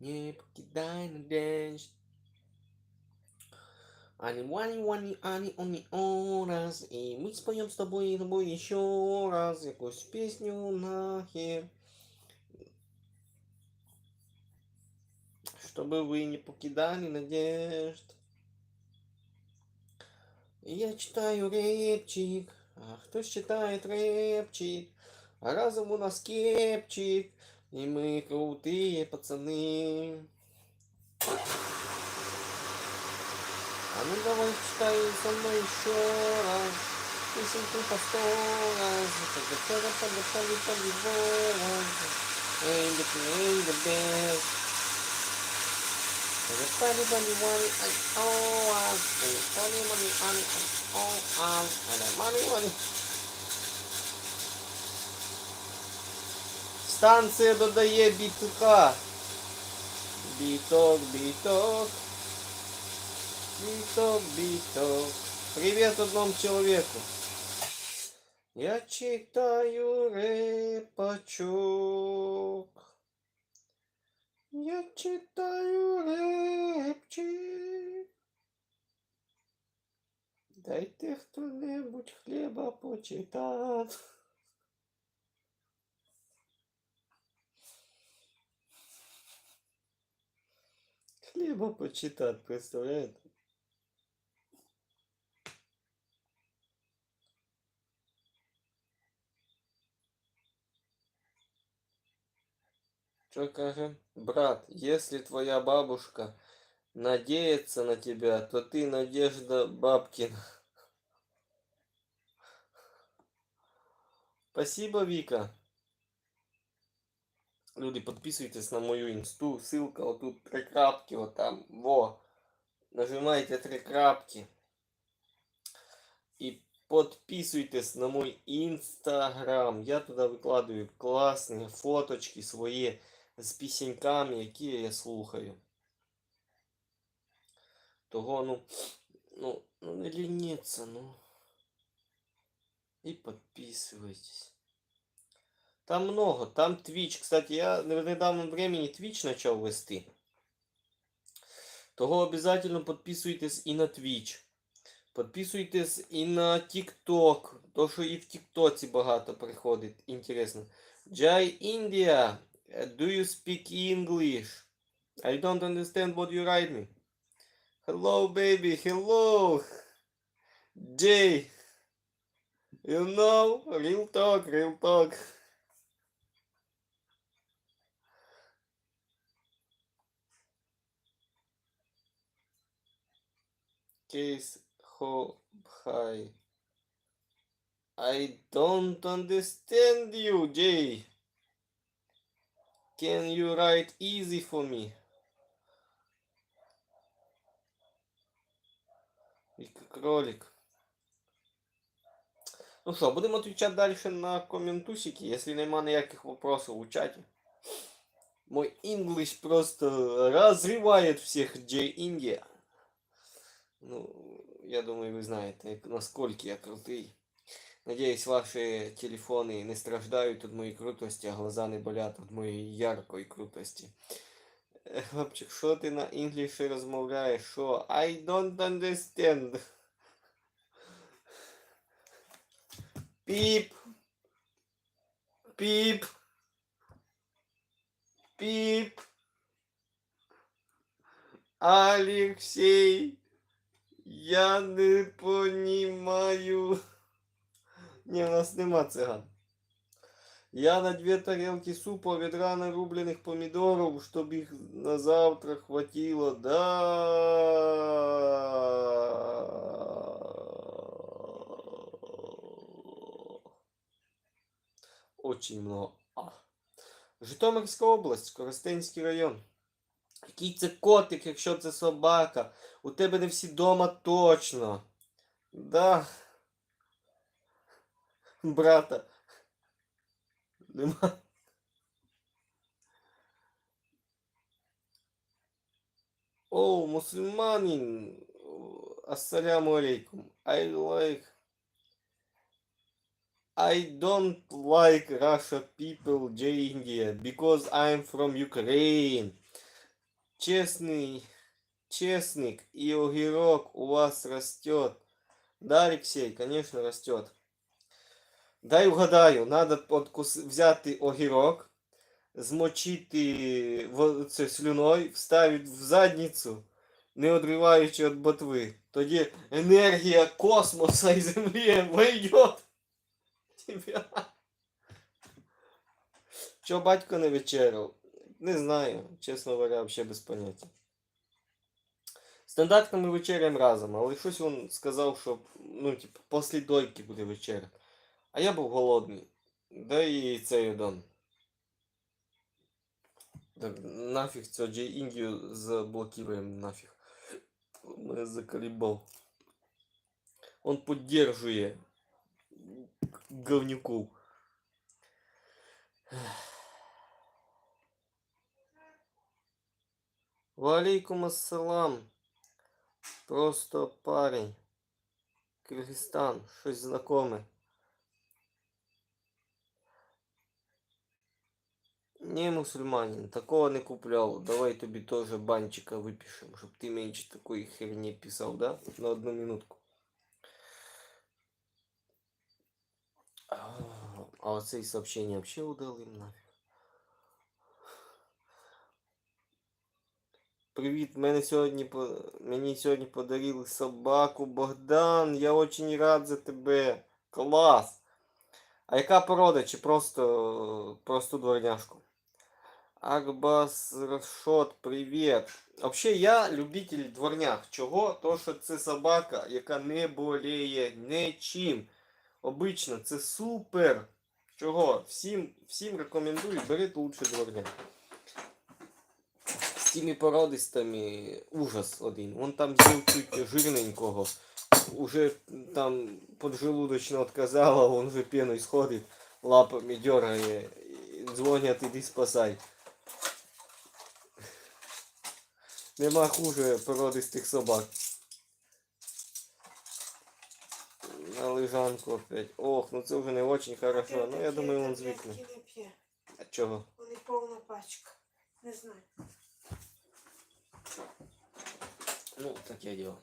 Nie покидай надежд. Ани, вани, вани, ани, они, о, раз. И мы споем с тобой и тобой еще раз якусь песню нахер. Чтобы вы не покидали надежд. Я читаю репчик, а кто читает репчик? А разум у нас кепчик, и мы крутые пацаны. А ну давай читай со мной еще раз. Песенку по сто раз. Подготовка, подготовка, подготовка. Эй, the эй, the best. Станція додає бітка. Біток, біток. Биток, биток. Привет одному человеку. Я читаю репачок. Я читаю Дайте хто-небудь хліба почитати. Хліба почитати, представляєте? Что кажем? Брат, если твоя бабушка надеется на тебя, то ты Надежда Бабкина. Спасибо, Вика. Люди, подписывайтесь на мою инсту. Ссылка вот тут три крапки, вот там. Во. Нажимайте три крапки. И подписывайтесь на мой инстаграм. Я туда выкладываю классные фоточки свои з пісеньками, які я слухаю. Того, ну, ну, ну не лениться, ну. И подписывайтесь. Там много. Там Twitch. Кстати, я в недавнем времени Twitch начал вести. Того обязательно подписывайтесь и на Twitch. Подписуйтесь і на TikTok. То, що і в TikTok багато приходить. Інтересно. Jai India. Do you speak English? I don't understand what you write me. Hello, baby. Hello. Jay. You know, real talk, real talk. Case ho hi. I don't understand you, Jay. Can you write easy for me? кролик. Ну що, будемо відповідати далі на коментусики, якщо нема ніяких вопросов у чаті. Мой English просто разрывает всех J India. Ну, я думаю, вы знаете, насколько я крутый. Надеюсь, ваши телефоны не страждають від моєї крутості, а глаза не болять від моєї яркої крутості. Хлопчик, що ти на інгліші розмовляєш? Що? I don't understand. Піп. Піп. Піп. Алексей. Я не понимаю. Ні, у нас нема циган. Я на две тарелки супа, ведра нарубленных помидоров, чтобы их на завтра хватило. Да. Очень много. Житомирська область, Коростенський район. Який це котик, якщо це собака? У тебе не всі дома точно. Да брата. Нема. О, мусульманин. Ассаляму алейкум. I like. I don't like Russia people, J because I'm from Ukraine. Честный, честник и огірок у вас растет. Да, Алексей, конечно, растет. Дай угадаю, надо откус... взяти огірок, змочити це слюною, вставити в задницю, не одриваючи від ботви. Тоді енергія космоса і землі вийде. Тебе. Чо батько не вечеряв? Не знаю, чесно говоря, взагалі без поняття. Стандартно ми вечеряємо разом, але щось він сказав, що ну, типу, після дойки буде вечеря. А я був голодний. Да і цей один. Так, нафіг цього Джей Індію заблокируємо нафіг. Мене заколебал. Он поддерживает говнюков. Валейкум ассалам. Просто парень. Кыргызстан. Щось знакоме. Не мусульманин, такого не куплял. Давай тобі тоже банчика выпишем, чтобы ты меньше такой херни писал, да? На одну минутку. А а оцей сообщение вообще удалим нафиг. Привіт, мене сьогодні мені сьогодні подарили собаку Богдан. Я очень рад за тебе. Клас. А яка порода? Чи просто просто дворняшку? Акбас Рашот, привіт. Вообще я любитель дворняк. Чого? То що це собака, яка не боліє нічим. Обично це супер. Чого? Всім, всім рекомендую, беріть лучше дворняк. З тими породистами ужас один. Вон там з'їв чуть жирненького. Уже там поджелудочно отказала, он вже пеною сходить, лапами дергає. Дзвонять, іди спасай. Нема хуже породистих собак. На опять. Ох, ну це вже не очень хорошо. Ну я думаю, він звикне. А чого? Вони повна пачка. Не знаю. Ну, таке діло.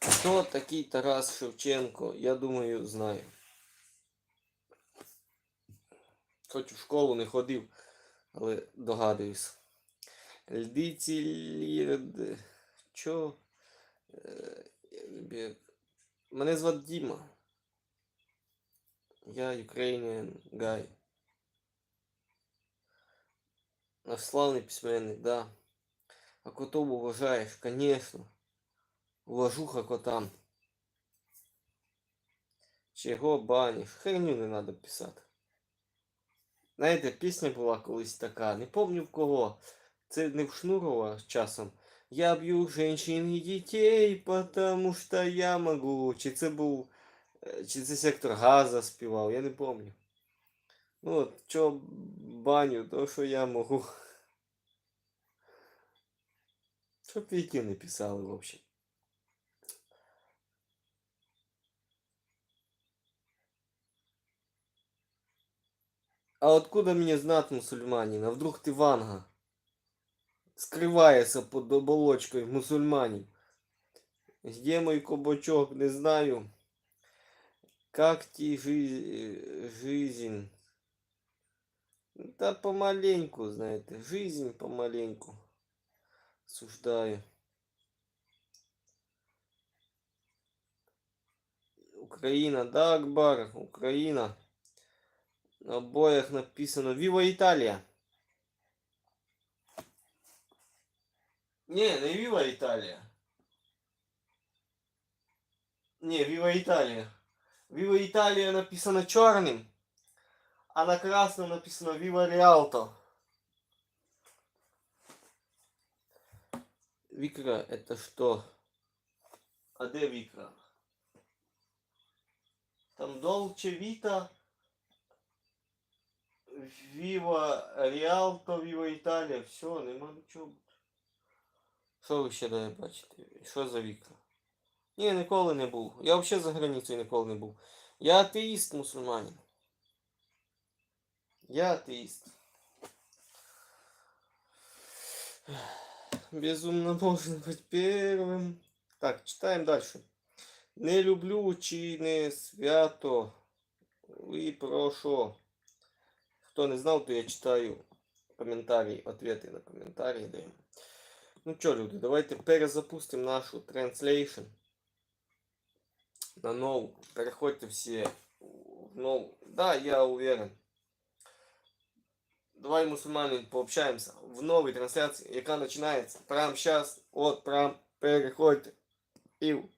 Хто такий Тарас Шевченко? Я думаю, знаю. Хоч в школу не ходив, але догадуюсь. Льдиці Лірд. Чо? Е, Мене звати Діма. Я Ukrainian guy. Наш славний письменник, да. А котов уважаєш, конечно. Уважуха котам. Чого баниш? Херню не надо писати. Знаєте, пісня була колись така, не помню в кого. Це не в Шнурова часом. Я б'ю женщин і дітей, потому що я могу. Чи це був. Е, Чи це сектор газа співав, я не помню. Ну от, чо баню, то що я можу. Щоб віки не писали, в общем. А откуда мне знать мусульманин? Вдруг ты ванга? Скрывается под оболочкой мусульманин. Где мой кабачок? Не знаю. Как ти жи- жизнь? Да помаленьку, знаете. Жизнь помаленьку. Суждаю. Украина, да, Акбар, Украина. На обоях написано Віва Італія. Не, не Віва Італія. Не, Віва Італія. Віва Італія написано чорним, а на красному написано Віва Реалто. Викра, это что? А де Викра? Там Долче Вита, Віва Реалто, Віва Італія. Все, нема нічого. Що ви ще дає бачите? Що за Вікра? Ні, ніколи не був. Я взагалі за границею ніколи не був. Я атеїст мусульманин. Я атеист. Безумно можно быть первым. Так, читаем дальше. Не люблю чи не свято. І про що? Хто не знав, то я читаю коментарі, ответи на коментарі. Ну що, люди, давайте перезапустимо нашу translation на нову. Переходьте всі в нову. Да, я уверен. Давай, мусульманин, пообщаемся в новой трансляции, яка починається прямо сейчас. От, прям переходьте. Пів.